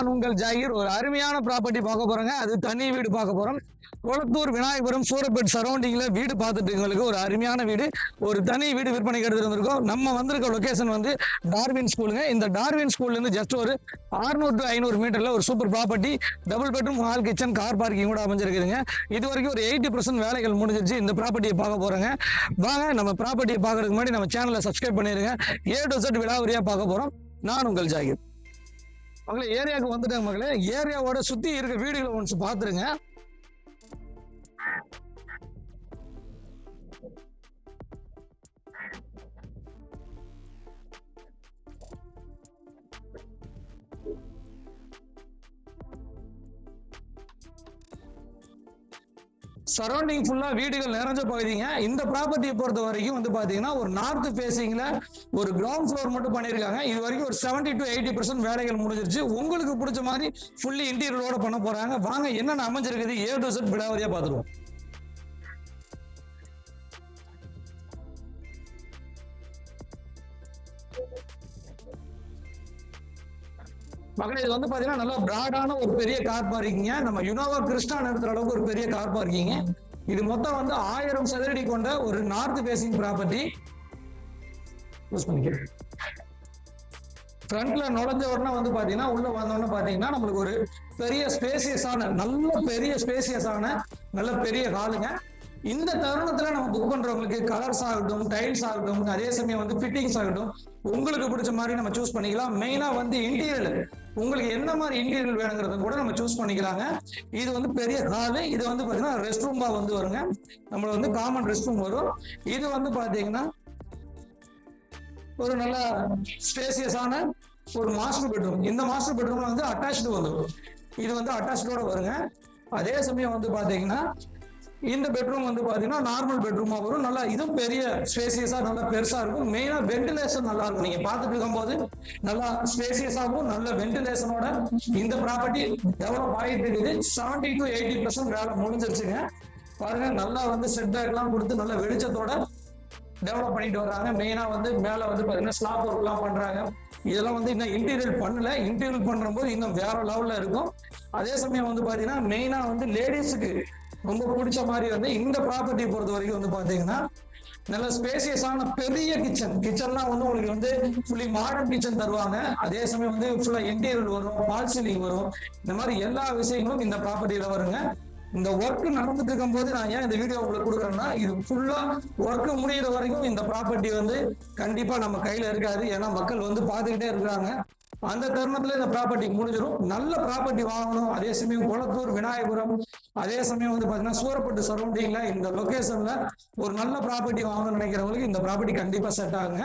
நான் உங்கள் ஜாகிர். ஒரு அருமையான ப்ராப்பர்ட்டி பார்க்க போறேங்க. அது தனி வீடு பார்க்க போறோம். குளத்தூர் விநாயகபுரம் சூரப்பேட் சரௌண்டிங்ல வீடு பார்த்துட்டு ஒரு அருமையான வீடு. ஒரு தனி வீடு விற்பனைக்கு எடுத்துட்டு வந்திருக்கோம். நம்ம வந்திருக்க லொகேஷன் வந்து டார்வின் ஸ்கூலுங்க இந்த டார்வின் ஸ்கூல்ல இருந்து ஜஸ்ட் ஒரு 600 டு ஐநூறு மீட்டர்ல ஒரு super property double bedroom hall kitchen car parking கூட அமைஞ்சிருக்குதுங்க. இது வரைக்கும் ஒரு எயிட்டி பர்சன்ட் வேலைகள் முடிஞ்சிருச்சு. இந்த ப்ராப்பர்ட்டியை பார்க்க போறோங்க. வாங்க நம்ம ப்ராப்பர்ட்டியை பார்க்கறதுக்கு முன்னாடி நம்ம சேனலை சப்ஸ்கிரைப் பண்ணிருங்க. ஏ டு செட் விழாவரியா பார்க்க போறோம். நான் உங்கள் ஜாகிர். மகளே ஏரியாவுக்கு வந்துட்டாங்க மகளே. ஏரியாவோட சுத்தி இருக்க வீடுகளை ஒன்ஸ் பாத்துருங்க சரௌண்டிங் ஃபுல்லா வீடுகள் நிறைஞ்ச பகுதிங்க. இந்த ப்ராப்பர்ட்டியை பொறுத்த வரைக்கும் வந்து பாத்தீங்கன்னா ஒரு நார்த் ஃபேசிங்ல ஒரு கிரவுண்ட் ஃப்ளோர் மட்டும் பண்ணியிருக்காங்க இது வரைக்கும் ஒரு 70 டு எயிட்டி பர்சன்ட் வேலைகள் முடிஞ்சிருச்சு. உங்களுக்கு பிடிச்ச மாதிரி ஃபுல்லி இன்டீரியரோட பண்ண போறாங்க. வாங்க என்னென்ன அமைஞ்சிருக்குது? ஏ டு செட் விடாவரியா பார்த்துருவோம் மகனே இது வந்து பாத்தீங்கன்னா நல்லா பிராடான ஒரு பெரிய கார் பார்க்கிங்க நம்ம யுனோவா கிறிஸ்டா நடத்துற அளவுக்கு ஒரு பெரிய கார் பார்க்கிங்க இது மொத்தம் வந்து ஆயிரம் சதுரடி கொண்ட ஒரு நார்த் பேசிங் ப்ராப்பர்ட்டி யூஸ் பண்ணிக்கிறேன் ஃப்ரண்ட்ல நுழைஞ்ச உடனே வந்து பாத்தீங்கன்னா உள்ள வந்த உடனே பாத்தீங்கன்னா நம்மளுக்கு ஒரு பெரிய ஸ்பேசியஸான நல்ல பெரிய ஸ்பேசியஸான நல்ல பெரிய ஹாலுங்க இந்த தருணத்துல நம்ம புக் பண்றவங்களுக்கு கலர்ஸ் ஆகட்டும் டைல்ஸ் ஆகட்டும் அதே சமயம் வந்து ஃபிட்டிங்ஸ் ஆகட்டும் உங்களுக்கு பிடிச்ச மாதிரி நம்ம சூஸ் பண்ணிக்கலாம். மெயினா வந்து இன்டீரியர் உங்களுக்கு என்ன மாதிரி இன்டீரியர் வேணுங்கிறத கூட நம்ம சூஸ் பண்ணிக்கலாங்க. இது வந்து பெரிய ஹாலு இது வந்து பாத்தீங்கன்னா ரெஸ்ட் ரூம்பா வந்து வருங்க. நம்மள வந்து காமன் ரெஸ்ட் ரூம் வரும். இது வந்து பாத்தீங்கன்னா ஒரு நல்ல ஸ்பேசியஸான ஒரு மாஸ்டர் பெட்ரூம் இந்த மாஸ்டர் பெட்ரூம்ல வந்து அட்டாச்சு வந்துடும் இது வந்து அட்டாச்சோட வருங்க. அதே சமயம் வந்து பாத்தீங்கன்னா இந்த பெட்ரூம் வந்து பாத்தீங்கன்னா நார்மல் பெட்ரூமா வரும். நல்லா இதுவும் பெரிய ஸ்பேசியஸா நல்லா பெருசா இருக்கும். மெயினா வென்டிலேஷன் நல்லா இருக்கும். நீங்க பார்த்துட்டு இருக்கும்போது நல்லா ஸ்பேசியஸாகவும் நல்ல வென்டிலேஷனோட இந்த ப்ராப்பர்ட்டி டெவலப் ஆகிட்டு இருக்குது. செவன்டி டு எயிட்டி பர்சன்ட் வேலை முடிஞ்சிருச்சுங்க. பாருங்க நல்லா வந்து செட் பேக்லாம் கொடுத்து நல்ல வெளிச்சத்தோட டெவலப் பண்ணிட்டு வர்றாங்க மெயினா வந்து மேல வந்து பாத்தீங்கன்னா ஸ்லாப் ஒர்க் எல்லாம் பண்றாங்க. இதெல்லாம் வந்து இன்னும் இன்டீரியர் பண்ணல. இன்டீரியர் பண்ற போது இன்னும் வேற லெவல்ல இருக்கும். அதே சமயம் வந்து பாத்தீங்கன்னா மெயினா வந்து லேடிஸுக்கு ரொம்ப பிடிச்ச மாதிரி வந்து இந்த ப்ராப்பர்ட்டி பொறுத்த வரைக்கும் வந்து பாத்தீங்கன்னா நல்ல ஸ்பேசியஸான பெரிய கிச்சன் கிச்சன்லாம் வந்து உங்களுக்கு வந்து ஃபுல்லி மாடர்ன் கிச்சன் தருவாங்க. அதே சமயம் வந்து ஃபுல்லா இன்டீரியர் வரும் பால் சீலிங் வரும். இந்த மாதிரி எல்லா விஷயங்களும் இந்த ப்ராப்பர்ட்டியில வருங்க. இந்த ஒர்க் நடந்துட்டு இருக்கும் போது நான் ஏன் இந்த வீடியோ உங்களுக்கு கொடுக்குறேன்னா இது ஃபுல்லா ஒர்க் முடியிற வரைக்கும் இந்த ப்ராப்பர்ட்டி வந்து கண்டிப்பா நம்ம கையில இருக்காது. ஏன்னா மக்கள் வந்து பார்த்துக்கிட்டே இருக்கிறாங்க. அந்த தருணத்துல இந்த ப்ராப்பர்ட்டி முடிஞ்சிடும். நல்ல ப்ராப்பர்ட்டி வாங்கணும். அதே சமயம் குளத்தூர் விநாயகபுரம் அதே சமயம் வந்து பாத்தீங்கன்னா சூரப்பட்டு சரௌண்டிங்ல இந்த லொகேஷன்ல ஒரு நல்ல ப்ராப்பர்ட்டி வாங்கணும்னு நினைக்கிறவங்களுக்கு இந்த ப்ராப்பர்ட்டி கண்டிப்பா செட் ஆகுங்க.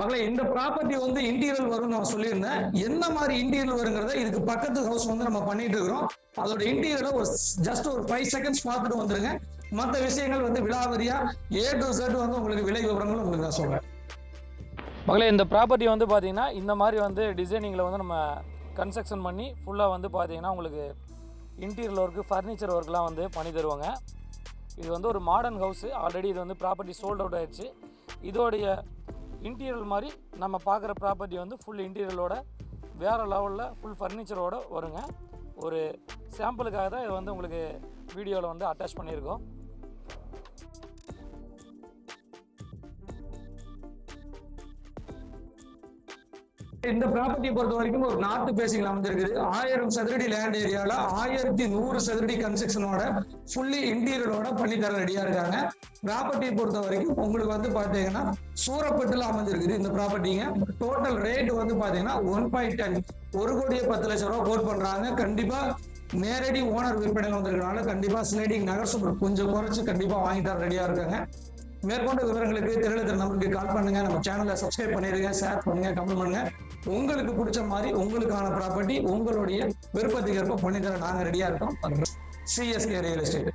மகளே இந்த ப்ராப்பர்ட்டி வந்து இன்டீரியல் வரும்னு நான் சொல்லியிருந்தேன். என்ன மாதிரி இன்டீரியல் வருங்கிறத இதுக்கு பக்கத்து ஹவுஸ் வந்து நம்ம பண்ணிட்டு இருக்கிறோம். அதோட இன்டீரியரை ஒரு ஜஸ்ட் ஒரு ஃபைவ் செகண்ட்ஸ் பார்த்துட்டு வந்துருங்க. மற்ற விஷயங்கள் வந்து விலாவரியா ஏ டு செட் வந்து உங்களுக்கு விலை விவரங்கள் உங்களுக்கு நான் சொல்றேன். மகளே இந்த ப்ராப்பர்ட்டி வந்து பார்த்தீங்கன்னா இந்த மாதிரி வந்து டிசைனிங்கில் வந்து நம்ம கன்ஸ்ட்ரக்ஷன் பண்ணி ஃபுல்லாக வந்து பார்த்தீங்கன்னா உங்களுக்கு இன்டீரியர் ஒர்க்கு ஃபர்னிச்சர் ஒர்க்லாம் வந்து பண்ணி தருவாங்க. இது வந்து ஒரு மாடர்ன் ஹவுஸு ஆல்ரெடி இது வந்து ப்ராப்பர்ட்டி சோல்ட் அவுட் ஆயிடுச்சு. இதோடைய இன்டீரியர் மாதிரி நம்ம பார்க்குற ப்ராப்பர்ட்டி வந்து ஃபுல் இன்டீரியலோட வேறு லெவலில் ஃபுல் ஃபர்னிச்சரோடு வருங்க. ஒரு சாம்பிளுக்காக தான் இது வந்து உங்களுக்கு வீடியோவில் வந்து அட்டாச் பண்ணியிருக்கோம். இந்த ப்ராப்பர்ட்டியை பொறுத்த வரைக்கும் ஒரு நார்த் பேசிங்ல அமைஞ்சிருக்குது ஆயிரம் சதுரடி லேண்ட் ஏரியால ஆயிரத்தி நூறு சதுரடி கன்ஸ்ட்ரக்ஷனோட ஃபுல்லி இன்டீரியரோட பண்ணி தர ரெடியா இருக்காங்க. ப்ராப்பர்ட்டியை பொறுத்த வரைக்கும் உங்களுக்கு வந்து பாத்தீங்கன்னா சூரப்பட்டுல அமைஞ்சிருக்குது இந்த ப்ராப்பர்ட்டிங்க டோட்டல் ரேட் வந்து பாத்தீங்கன்னா ஒன் பாயிண்ட் டென் ஒரு கோடியே பத்து லட்சம் ரூபாய் கோட் பண்றாங்க. கண்டிப்பா நேரடி ஓனர் விற்பனை வந்திருக்கனால கண்டிப்பா ஸ்லைடிங் நகர் கொஞ்சம் குறைச்சு கண்டிப்பா வாங்கி தர ரெடியா இருக்காங்க. மேற்கொண்ட விவரங்களுக்கு திரளத்திர நம்பருக்கு கால் பண்ணுங்க. நம்ம சேனலை சப்ஸ்கிரைப் பண்ணிடுங்க ஷேர் பண்ணுங்க கமெண்ட் பண்ணுங்க. உங்களுக்கு பிடிச்ச மாதிரி உங்களுக்கான ப்ராப்பர்ட்டி உங்களுடைய விருப்பத்துக்கு ஏற்ப பண்ணி தர நாங்க ரெடியா இருக்கோம். CSK real estate